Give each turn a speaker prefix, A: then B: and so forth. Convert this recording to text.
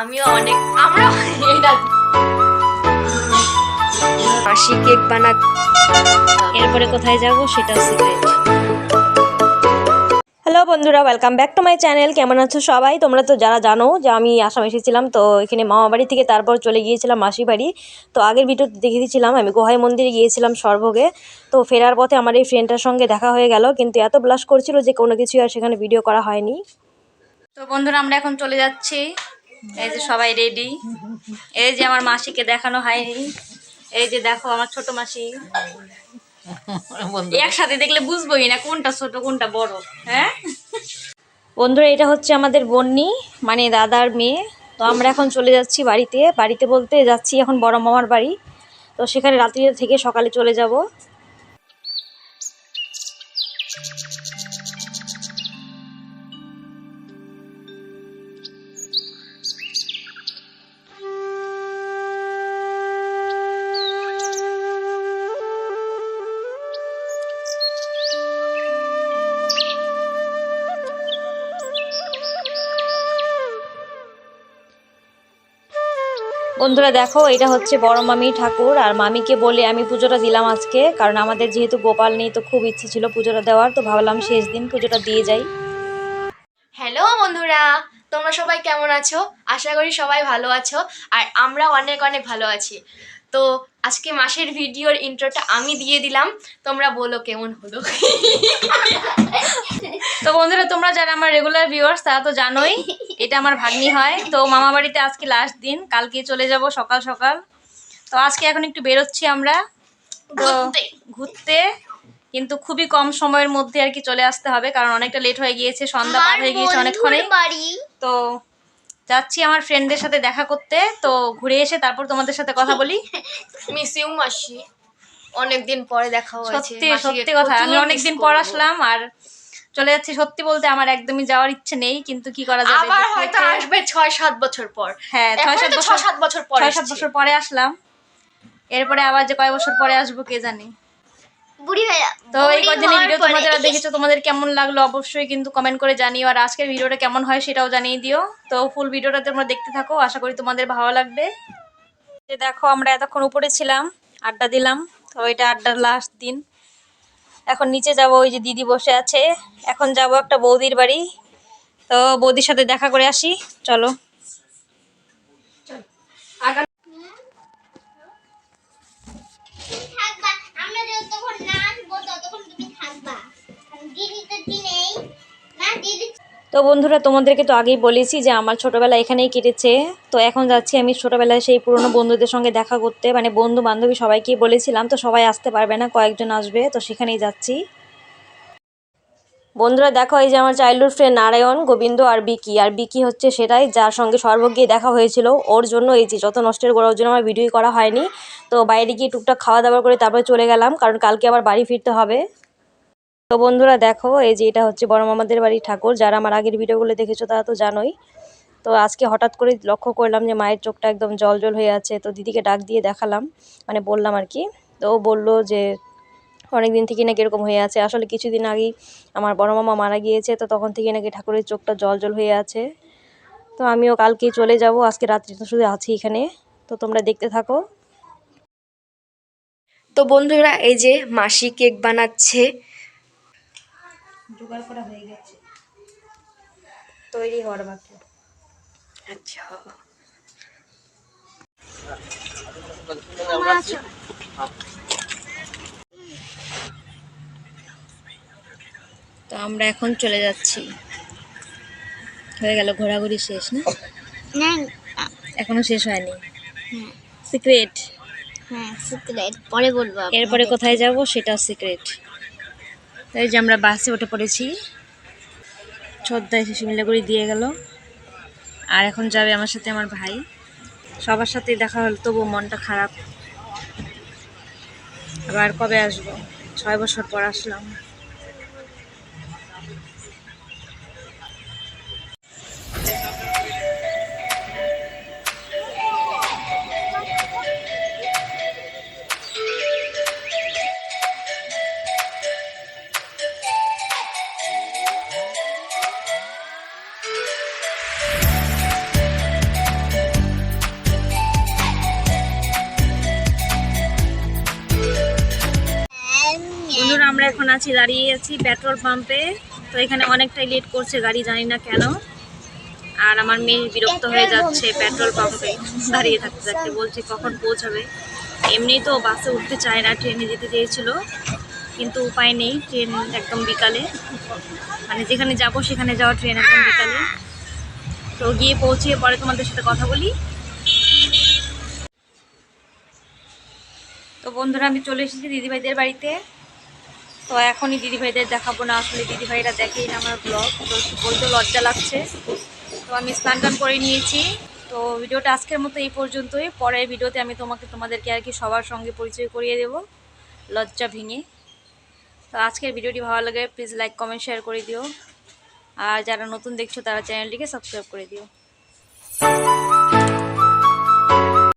A: আমিও অনেক আমরা এটা
B: মাসি কেক বানা এরপরে কোথায় যাব সেটা সিক্রেট হ্যালো বন্ধুরা welcome back to my channel কেমন আছো সবাই? তোমরা তো যারা জানো যে আমি আসাম এসেছিলাম তো এখানে মামা বাড়ি থেকে তারপর চলে গিয়েছিলাম মাসি বাড়ি। তো আগের ভিডিওতে দেখে দিয়েছিলাম আমি গোহাই মন্দিরে গিয়েছিলাম সর্বগে। তো ফেরার পথে আমার এই ফ্রেন্ডটার সঙ্গে দেখা হয়ে গেল কিন্তু এত ব্লাশ করছিল যে কোনো কিছুই আর সেখানে ভিডিও করা হয়নি। তো বন্ধুরা আমরা এখন চলে যাচ্ছি। এই যে সবাই রেডি এই যে আমার মাসিকে দেখানো হয়নি। এই যে দেখো আমার ছোট মাসি। একসাথে দেখলে বুঝবোই না কোনটা ছোট কোনটা বড় হ্যাঁ? বন্ধুরা এটা হচ্ছে আমাদের বন্নি মানে দাদার মেয়ে। তো আমরা এখন চলে যাচ্ছি বাড়িতে। বাড়িতে বলতে যাচ্ছি এখন বড় মামার বাড়ি। তো সেখানে রাত্রিতে থেকে সকালে চলে যাব। বন্ধুরা দেখো, এটা হচ্ছে বড় মামি ঠাকুর। আর মামিকে বলে আমি পুজোটা দিলাম আজকে, কারণ আমাদের যেহেতু গোপাল নেই, তো খুব ইচ্ছে ছিল পুজোটা দেওয়ার, তো ভাবলাম শেষ দিন পুজোটা দিয়ে যাই।
A: হ্যালো বন্ধুরা, তোমরা সবাই কেমন আছো? আশা করি সবাই ভালো আছো, আর আমরা অনেক অনেক ভালো আছি। তো আজকে মাসের ভিডিওর ইন্ট্রোটা আমি দিয়ে দিলাম। তোমরা বলো কেমন হলো?
B: তো বন্ধুরা তোমরা যারা আমার রেগুলার ভিউয়ার্স তারা তো জানোই এটা আমার ভাগ্নি হয়। তো মামা বাড়িতে আজকে লাস্ট দিন কালকে চলে যাব সকাল সকাল। তো আজকে এখন একটু বেরোচ্ছি আমরা। তো
A: ঘুরতে।
B: ঘুরতে কিন্তু খুবই কম সময়ের মধ্যে আর কি চলে আসতে হবে কারণ অনেকটা লেট হয়ে গিয়েছে সন্ধ্যা পার হয়ে গিয়েছে অনেকক্ষণে। তো যাচ্ছি আমার ফ্রেন্ডদের সাথে দেখা করতে। তো ঘুরে এসে তারপর তোমাদের সাথে কথা বলি।
A: মিস ইউ মাসি। অনেকদিন পরে দেখা হয়েছে।
B: সত্যি সত্যি কথা। আমি অনেকদিন পর আসলাম আর চলে যাচ্ছি সত্যি বলতে আমার একদমই যাওয়ার ইচ্ছে নেই কিন্তু কি করা যাবে
A: আবার হয়তো আসবে ছয় সাত বছর পর।
B: হ্যাঁ ছয়
A: এখন
B: সাত
A: তো
B: বছর
A: ছয় সাত বছর পর
B: ছয় সাত বছর পরে আসলাম। এরপরে আবার যে কয় বছর পরে আসব কে জানে। তো এই ভিডিও তোমরা যারা দেখেছ তোমাদের কেমন লাগল অবশ্যই কিন্তু কমেন্ট করে জানিও। আর আজকের ভিডিওটা কেমন হয় সেটাও জানিয়ে দিও। তো ফুল ভিডিওটা তোমরা দেখতে থাকো আশা করি তোমাদের ভালো লাগবে। যে দেখো আমরা এতক্ষণ উপরে ছিলাম আড্ডা দিলাম। তো এটা আড্ডার লাস্ট দিন। এখন নিচে যাব ওই যে দিদি বসে আছে। এখন যাব একটা বৌদির বাড়ি। তো বৌদির সাথে দেখা করে আসি। চলো।
C: তো
B: বন্ধুরা, তোমাদেরকে তো আগেই বলেছি যে আমার ছোটোবেলা এখানেই কেটেছে। তো এখন যাচ্ছি আমি ছোটোবেলায় সেই পুরনো বন্ধুদের সঙ্গে দেখা করতে। মানে বন্ধু বান্ধবী সবাইকেই বলেছিলাম, তো সবাই আসতে পারবে না, কয়েকজন আসবে, তো সেখানেই যাচ্ছি। বন্ধুরা, দেখো এই যে আমার চাইল্ডহুড ফ্রেন্ড নারায়ণ, গোবিন্দ আর বিকি। আর বিকি হচ্ছে সেটাই যার সঙ্গে সর্বজ্ঞে দেখা হয়েছিল। ওর জন্য এই যে যত নষ্টের ওর জন্য আমার ভিডিওই করা হয়নি। তো বাইরে গিয়ে টুকটাক খাওয়া দাওয়া করে তারপরে চলে গেলাম, কারণ কালকে আবার বাড়ি ফিরতে হবে। তো বন্ধুরা দেখো, এই যে এটা হচ্ছে বড় মামাদের বাড়ির ঠাকুর। যারা আমার আগের ভিডিওগুলো দেখেছ তারা তো জানোই। তো আজকে হঠাৎ করে লক্ষ্য করলাম যে মায়ের চোখটা একদম জল জল হয়ে আছে, তো দিদিকে ডাক দিয়ে দেখালাম মানে বললাম আর কি। তো ও বলল যে অনেক দিন থেকে নাকি এরকম হয়ে আছে। আসলে কিছুদিন আগেই আমার বড় মামা মারা গিয়েছে, তো তখন থেকে নাকি ঠাকুরের চোখটা জল জল হয়ে আছে। তো আমিও কালকেই চলে যাব, আজকে রাত্রি তো শুধু আছি এখানে। তো তোমরা দেখতে থাকো।
A: তো বন্ধুরা, এই যে মাসি কেক বানাচ্ছে
B: জোগাড় করা হয়ে গেছে। তৈরি হওয়ার বাকি।
A: আচ্ছা।
B: তো আমরা এখন চলে যাচ্ছি। হয়ে গেল ঘোরাঘুরি শেষ না?
C: না
B: এখনও শেষ হয়নি। সিক্রেট।
C: হ্যাঁ সিক্রেট। পরে বলব
B: এরপরে কোথায় যাব সেটা সিক্রেট। তাই যে আমরা বাসে উঠে পড়েছি। শ্রদ্ধা এসে শিমলাগুড়ি দিয়ে গেল। আর এখন যাবে আমার সাথে আমার ভাই। সবার সাথে দেখা হলো তবু মনটা খারাপ। আবার কবে আসব? ছয় বছর পর আসলাম। আমরা এখন আছি, দাঁড়িয়ে আছি পেট্রোল পাম্পে। তো এখানে অনেকটাই লেট করছে গাড়ি, জানি না কেন। আর আমার মেয়ে বিরক্ত হয়ে যাচ্ছে পেট্রোল পাম্পে। দাঁড়িয়ে থাকতে থাকতে বলছে, কখন পৌঁছাবে? এমনি তো বাসে উঠতে চায় না, ট্রেনে যেতে চেয়েছিল। কিন্তু উপায় নেই, ট্রেন একদম বিকালে। মানে যেখানে যাব সেখানে যাওয়া ট্রেন একদম বিকালে। তো গিয়ে পৌঁছিয়ে পরে তোমাদের সাথে কথা বলি। তো বন্ধুরা, আমি চলে এসেছি দিদিভাইদের বাড়িতে। তো এখনই দিদিভাইদের দেখাবো না, আসলে দিদিভাইরা দেখেই না আমার ব্লগ তো বলতে লজ্জা লাগছে। তো আমি স্নান টান করে নিয়েছি, তো ভিডিওটা আজকের মতো এই পর্যন্তই। পরের ভিডিওতে আমি তোমাকে, তোমাদেরকে আর কি সবার সঙ্গে পরিচয় করিয়ে দেব, লজ্জা ভেঙে। তো আজকের ভিডিওটি ভালো লাগে প্লিজ লাইক কমেন্ট শেয়ার করে দিও। আর যারা নতুন দেখছ তারা চ্যানেলটিকে সাবস্ক্রাইব করে দিও।